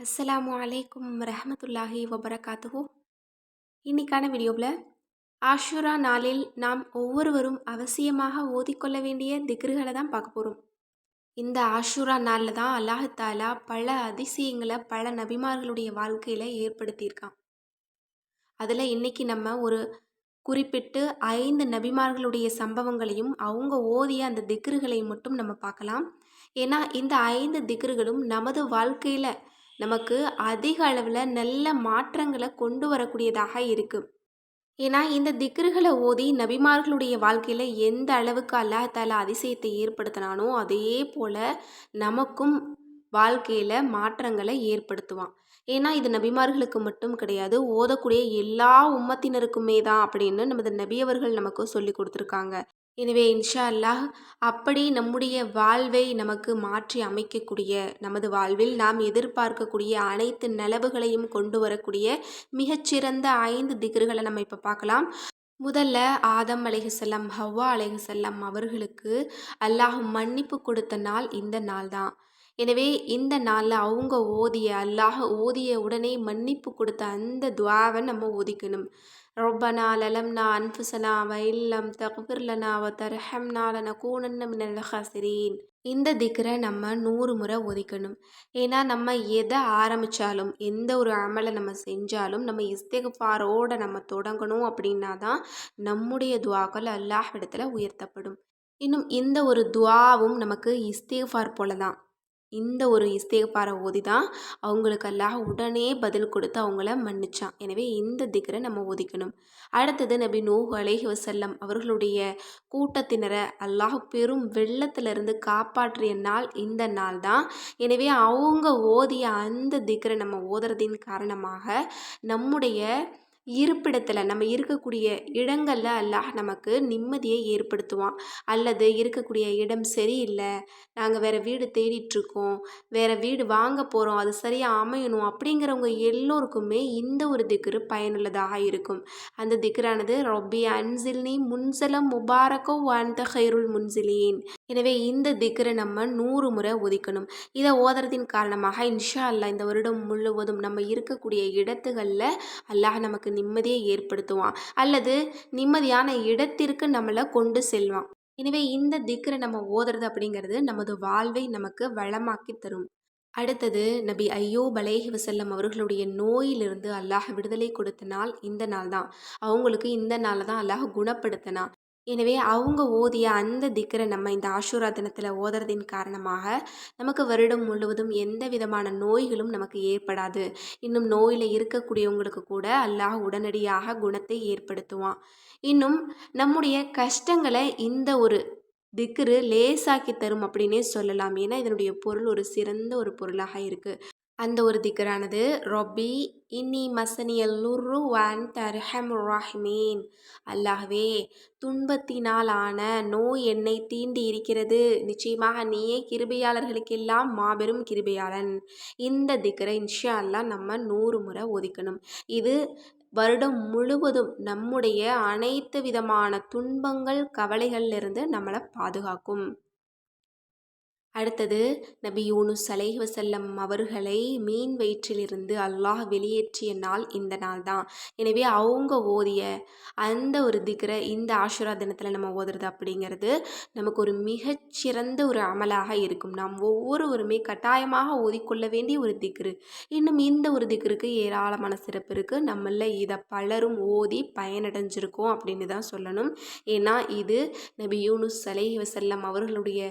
அஸ்ஸலாமு அலைக்கும் ரஹமத்துல்லாஹி வபரகாத்துஹூ. இன்னைக்கான வீடியோவில் ஆஷுரா நாளில் நாம் ஒவ்வொருவரும் அவசியமாக ஓதிக்கொள்ள வேண்டிய திக்ருகளை தான் பார்க்க போகிறோம். இந்த ஆஷுரா நாளில் தான் அல்லாஹாலா பல அதிசயங்களை பல நபிமார்களுடைய வாழ்க்கையில் ஏற்படுத்தியிருக்கான். அதில் இன்னைக்கு நம்ம ஒரு குறிப்பிட்டு ஐந்து நபிமார்களுடைய சம்பவங்களையும் அவங்க ஓதிய அந்த திக்ருகளையும் மட்டும் நம்ம பார்க்கலாம். ஏன்னா இந்த ஐந்து திக்ருகளும் நமது வாழ்க்கையில் நமக்கு அதிக அளவில் நல்ல மாற்றங்களை கொண்டு வரக்கூடியதாக இருக்குது ஏன்னா இந்த திக்ருகளை ஓதி நபிமார்களுடைய வாழ்க்கையில் எந்த அளவுக்கு அல்லாஹால அதிசயத்தை ஏற்படுத்தினானோ அதே போல் நமக்கும் வாழ்க்கையில் மாற்றங்களை ஏற்படுத்துவான். ஏன்னா இது நபிமார்களுக்கு மட்டும் கிடையாது ஓதக்கூடிய எல்லா உம்மத்தினருக்குமே தான் அப்படின்னு நமது நபியவர்கள் நமக்கு சொல்லி கொடுத்துருக்காங்க. எனவே இன்ஷா அல்லாஹ் அப்படி நம்முடைய வாழ்வை நமக்கு மாற்றி அமைக்கக்கூடிய நமது வாழ்வில் நாம் எதிர்பார்க்கக்கூடிய அனைத்து நலவுகளையும் கொண்டு வரக்கூடிய மிகச்சிறந்த ஐந்து திகர்களை நம்ம இப்போ பார்க்கலாம். முதல்ல ஆதம் அலைஹசல்லாம் ஹவ்வா அலைஹசல்லாம் அவர்களுக்கு அல்லாஹ் மன்னிப்பு கொடுத்த நாள் இந்த நாள் தான் எனவே இந்த நாளில் அவங்க ஓதிய அல்லாஹ் ஓதிய உடனே மன்னிப்பு கொடுத்த அந்த துவாவை நம்ம ஓதிக்கணும். ரொப்பனா லலம்னா அன்ஃபுசனா வைல்லம் தகுபிர்லனா வ தர்ஹம்னா லனகூனன்ன மினல் இந்த திக்கரை நம்ம நூறு முறை ஒதிக்கணும் ஏன்னா நம்ம எதை ஆரம்பித்தாலும் எந்த ஒரு அமலை நம்ம செஞ்சாலும் நம்ம இஸ்திகஃபாரோட நம்ம தொடங்கணும் அப்படின்னா தான் நம்முடைய துவாக்கள் அல்லாஹ் இடத்துல உயர்த்தப்படும். இன்னும் இந்த ஒரு துவாவும் நமக்கு இஸ்தேஃபார் போல தான் இந்த ஒரு இஸ்தேகப்பாரை ஓதி தான் அவங்களுக்கு அல்லாஹ் உடனே பதில் கொடுத்து அவங்கள மன்னிச்சான். எனவே இந்த திக்கரை நம்ம ஓதிக்கணும். அடுத்தது நபி நூஹ் அலேஹி வசல்லம் அவர்களுடைய கூட்டத்தினரை அல்லாஹ் பெரும் வெள்ளத்திலிருந்து காப்பாற்றிய நாள் இந்த நாள் தான். எனவே அவங்க ஓதிய அந்த திகரை நம்ம ஓதுறதின் காரணமாக நம்முடைய இருப்பிடத்தில் நம்ம இருக்கக்கூடிய இடங்களில் அல்லாஹ் நமக்கு நிம்மதியை ஏற்படுத்துவான். அல்லது இருக்கக்கூடிய இடம் சரியில்லை நாங்கள் வேறு வீடு தேடிட்டுருக்கோம் வேறு வீடு வாங்க போகிறோம் அது சரியாக அமையணும் அப்படிங்கிறவங்க எல்லோருக்குமே இந்த ஒரு திக்ரு பயனுள்ளதாக இருக்கும். அந்த திக்ரானது ரொபி அன்சில்னி முன்சலம் முபாரக்கோ அந்த ஹைருல் முன்சிலீன். எனவே இந்த திக்ரை நம்ம நூறு முறை ஒதுக்கணும். இதை ஓதுறதின் காரணமாக இன்ஷா அல்லா இந்த வருடம் முழுவதும் நம்ம இருக்கக்கூடிய இடத்துகளில் அல்லாஹ் நமக்கு நிம்மதியை ஏற்படுத்துவான். அல்லது நிம்மதியான இடத்திற்கு நம்மளை கொண்டு செல்வான். எனவே இந்த திக்கரை நம்ம ஓதுறது அப்படிங்கிறது நமது வாழ்வை நமக்கு வளமாக்கி தரும். அடுத்தது நபி ஐயோ பலேஹி வசல்லம் அவர்களுடைய நோயிலிருந்து அல்லாஹ் விடுதலை கொடுத்த நாள் இந்த நாள் தான் அவங்களுக்கு இந்த நாளை தான் அல்லாஹ் குணப்படுத்தினா எனவே அவங்க ஓதிய அந்த திக்கரை நம்ம இந்த ஆஷூரா தினத்தில் ஓதுறதின் காரணமாக நமக்கு வருடம் முழுவதும் எந்த விதமான நோய்களும் நமக்கு ஏற்படாது. இன்னும் நோயில் இருக்கக்கூடியவங்களுக்கு கூட அல்லாஹ் உடனடியாக குணத்தை ஏற்படுத்துவான். இன்னும் நம்முடைய கஷ்டங்களை இந்த ஒரு திக்ரு லேசாக்கி தரும் அப்படின்னே சொல்லலாம். ஏன்னா இதனுடைய பொருள் ஒரு சிறந்த ஒரு பொருளாக இருக்குது அந்த ஒரு திக்கரானது ரொபி இன்னி மசனியல் லுர்ரு வான் தர்ஹம் ராஹ்மீன். அல்லாஹ்வே துன்பத்தினால் ஆன நோய் என்னை தீண்டி இருக்கிறது. நிச்சயமாக நீயே கிருபையாளர்களுக்கெல்லாம் மாபெரும் கிருபையாளன். இந்த திக்கரை இன்ஷா அல்லா நம்ம நூறு முறை ஒதுக்கணும். இது வருடம் முழுவதும் நம்முடைய அனைத்து விதமான துன்பங்கள் கவலைகளிலிருந்து நம்மளை பாதுகாக்கும். அடுத்தது நபி யூனுஸ் அலைஹி வசல்லம் அவர்களை மீன் வயிற்றிலிருந்து அல்லாஹ் வெளியேற்றிய நாள் இந்த நாள் தான். எனவே அவங்க ஓதிய அந்த ஒரு திக்கரை இந்த ஆஷுரா தினத்தில் நம்ம ஓதுறது அப்படிங்கிறது நமக்கு ஒரு மிகச்சிறந்த ஒரு அமலாக இருக்கும். நாம் ஒவ்வொருவருமே கட்டாயமாக ஓதிக்கொள்ள வேண்டிய ஒரு திக்ரு. இன்னும் இந்த ஒரு திக்ருக்கு ஏராளமான சிறப்பு இருக்குது நம்மள இதை பலரும் ஓதி பயனடைஞ்சிருக்கோம் அப்படின்னு தான் சொல்லணும். ஏன்னா இது நபி யூனுஸ் அலைஹி வசல்லம் அவர்களுடைய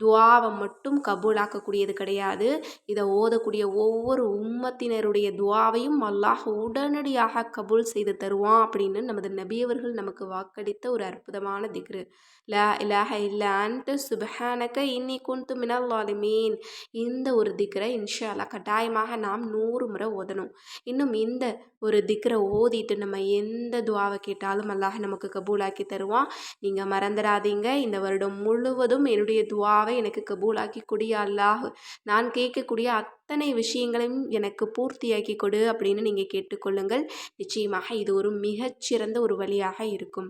துவாவை மட்டும் கபூலாக்கக்கூடியது கிடையாது. இதை ஓதக்கூடிய ஒவ்வொரு உம்மத்தினருடைய துவாவையும் அல்லாஹ் உடனடியாக கபூல் செய்து தருவான் அப்படின்னு நமது நபியவர்கள் நமக்கு வாக்களித்த ஒரு அற்புதமான திக்ரு. லா இலாஹ இல்லா அன்ட்டு சுபஹானக்க இன்னி குந்து மினல்லாலுமீன் இந்த ஒரு திக்ரை இன்ஷா அல்லா கட்டாயமாக நாம் நூறு முறை ஓதணும். இன்னும் இந்த ஒரு திக்ரை ஓதிட்டு நம்ம எந்த துவாவை கேட்டாலும் அல்லாஹ் நமக்கு கபூலாக்கி தருவான். நீங்கள் மறந்துடாதீங்க. இந்த வருடம் முழுவதும் என்னுடைய துவா துவாவை எனக்கு கபூலாக்கி கொடி அல்லாஹ். நான் கேட்கக்கூடிய அத்தனை விஷயங்களையும் எனக்கு பூர்த்தியாக்கி கொடு அப்படின்னு நீங்கள் கேட்டுக்கொள்ளுங்கள். நிச்சயமாக இது ஒரு மிகச்சிறந்த ஒரு வழியாக இருக்கும்.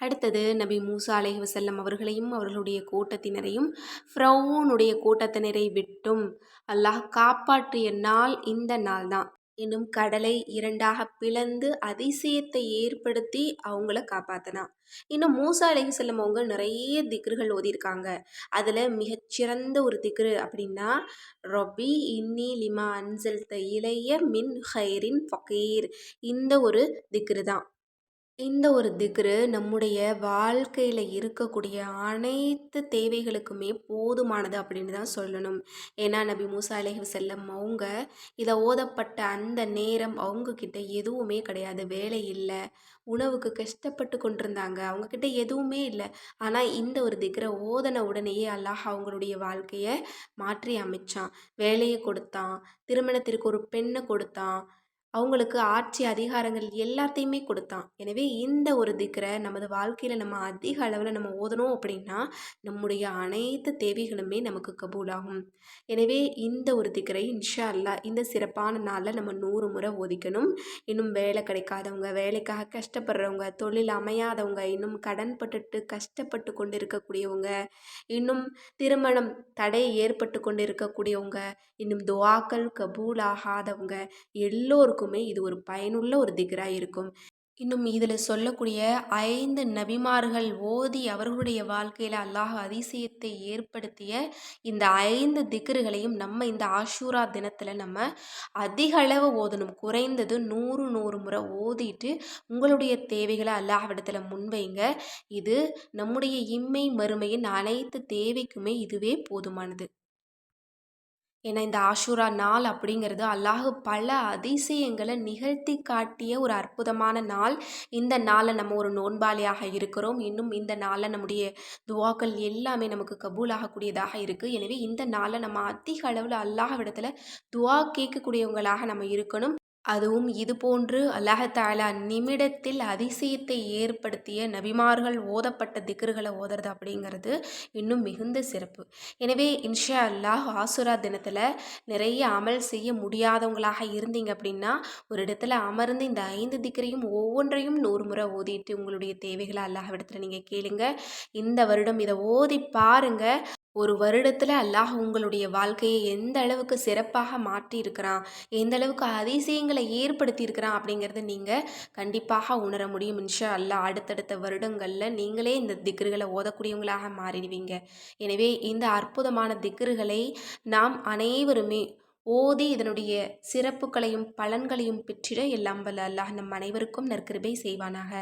அடுத்தது நபி மூசா அலைஹி வஸல்லம் அவர்களையும் அவர்களுடைய கூட்டத்தினரையும் ஃப்ரௌனுடைய கூட்டத்தினரை விட்டும் அல்லாஹ் காப்பாற்றிய நாள் இந்த நாள் தான் இன்னும் கடலை இரண்டாக பிளந்து அதிசயத்தை ஏற்படுத்தி அவங்கள காப்பாத்தினான். இன்னும் மூசா அலைஹி அவங்க நிறைய திக்ருகள் ஓதியிருக்காங்க. அதில் மிகச்சிறந்த ஒரு திக்ரு அப்படின்னா ரொபி இன்னி லிமா அன்சல் இளைய மின் ஹைரின் ஃபகீர் இந்த ஒரு திக்ரு தான் இந்த ஒரு திக்ரு நம்முடைய வாழ்க்கையில் இருக்கக்கூடிய அனைத்து தேவைகளுக்குமே போதுமானது அப்படின்னு தான் சொல்லணும். ஏன்னா நபி மூசா அலைஹி செல்லம் அவங்க இதை ஓதப்பட்ட அந்த நேரம் அவங்கக்கிட்ட எதுவுமே கிடையாது. வேலை இல்லை. உணவுக்கு கஷ்டப்பட்டு கொண்டிருந்தாங்க. அவங்கக்கிட்ட எதுவுமே இல்லை. ஆனால் இந்த ஒரு திக்ர ஓதன உடனேயே அல்லாஹ் அவங்களுடைய வாழ்க்கையை மாற்றி அமைச்சான். வேலையை கொடுத்தான். திருமணத்திற்கு ஒரு பெண்ணை கொடுத்தான். அவங்களுக்கு ஆட்சி அதிகாரங்கள் எல்லாத்தையுமே கொடுத்தான். எனவே இந்த ஒரு திக்கரை நமது வாழ்க்கையில் நம்ம அதிக அளவில் நம்ம ஓதணும் அப்படின்னா நம்முடைய அனைத்து தேவைகளுமே நமக்கு கபூலாகும். எனவே இந்த ஒரு திக்கரை இன்ஷா அல்லா இந்த சிறப்பான நாளில் நம்ம நூறு முறை ஓதிக்கணும். இன்னும் வேலை கிடைக்காதவங்க வேலைக்காக கஷ்டப்படுறவங்க தொழில் அமையாதவங்க இன்னும் கடன் பட்டுட்டு கஷ்டப்பட்டு கொண்டு இருக்கக்கூடியவங்க இன்னும் திருமணம் தடை ஏற்பட்டு கொண்டு இருக்கக்கூடியவங்க இன்னும் துவாக்கள் கபூலாகாதவங்க எல்லோருக்கும் எல்லோருக்குமே இது ஒரு பயனுள்ள ஒரு திகராக இருக்கும். இன்னும் இதில் சொல்லக்கூடிய ஐந்து நபிமார்கள் ஓதி அவர்களுடைய வாழ்க்கையில் அல்லாஹ் அதிசயத்தை ஏற்படுத்திய இந்த ஐந்து திகர்களையும் நம்ம இந்த ஆஷூரா தினத்தில் நம்ம அதிக அளவு ஓதணும். குறைந்தது நூறு நூறு முறை ஓதிட்டு உங்களுடைய தேவைகளை அல்லாஹ்விடத்தில் முன்வைங்க. இது நம்முடைய இம்மை மறுமையின் அனைத்து தேவைக்குமே இதுவே போதுமானது. ஏன்னா இந்த ஆஷூரா நாள் அப்படிங்கிறது அல்லாஹ் பல அதிசயங்களை நிகழ்த்தி காட்டிய ஒரு அற்புதமான நாள். இந்த நாளில் நம்ம ஒரு நோன்பாளியாக இருக்கிறோம். இன்னும் இந்த நாளில் நம்முடைய துவாக்கள் எல்லாமே நமக்கு கபூலாகக்கூடியதாக இருக்குது எனவே இந்த நாளில் நம்ம அதிக அளவில் அல்லாஹ் விடத்தில் துவா கேட்கக்கூடியவங்களாக நம்ம இருக்கணும். அதுவும் இது போன்று அல்லாஹாலா நிமிடத்தில் அதிசயத்தை ஏற்படுத்திய நபிமார்கள் ஓதப்பட்ட திக்ருகளை ஓதுறது அப்படிங்கிறது இன்னும் மிகுந்த சிறப்பு. எனவே இன்ஷா அல்லாஹ் ஆசுரா தினத்தில் நிறைய அமல் செய்ய முடியாதவங்களாக இருந்தீங்க அப்படின்னா ஒரு இடத்துல அமர்ந்து இந்த ஐந்து திக்கரையும் ஒவ்வொன்றையும் நூறு முறை ஓதிட்டு உங்களுடைய தேவைகளை அல்லாஹ் இடத்துல நீங்கள் கேளுங்க. இந்த வருடம் இதை ஓதி பாருங்கள் ஒரு வருடத்தில் அல்லாஹ் உங்களுடைய வாழ்க்கையை எந்த அளவுக்கு சிறப்பாக மாற்றி இருக்கிறான் எந்த அளவுக்கு அதிசயங்களை ஏற்படுத்தி இருக்கிறான் அப்படிங்கிறத நீங்கள் கண்டிப்பாக உணர முடியும் இன்ஷா அல்லாஹ் அடுத்தடுத்த வருடங்களில் நீங்களே இந்த திக்ருகளை ஓதக்கூடியவங்களாக மாறிடுவீங்க. எனவே இந்த அற்புதமான திக்ருகளை நாம் அனைவருமே ஓதி இதனுடைய சிறப்புகளையும் பலன்களையும் பெற்றிட எல்லாம் வல்ல அல்லாஹ் நம் அனைவருக்கும் நற்கிருபை செய்வானாக.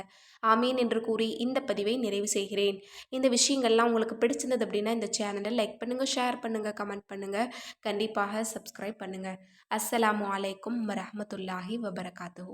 ஆமீன் என்று கூறி இந்த பதிவை நிறைவு செய்கிறேன். இந்த விஷயங்கள்லாம் உங்களுக்கு பிடிச்சிருந்தது அப்படின்னா இந்த சேனலை லைக் பண்ணுங்கள் ஷேர் பண்ணுங்கள் கமெண்ட் பண்ணுங்கள் கண்டிப்பாக சப்ஸ்கிரைப் பண்ணுங்கள் அஸ்ஸலாமு அலைக்கும் வரமத்துல்லாஹி வபரகாத்து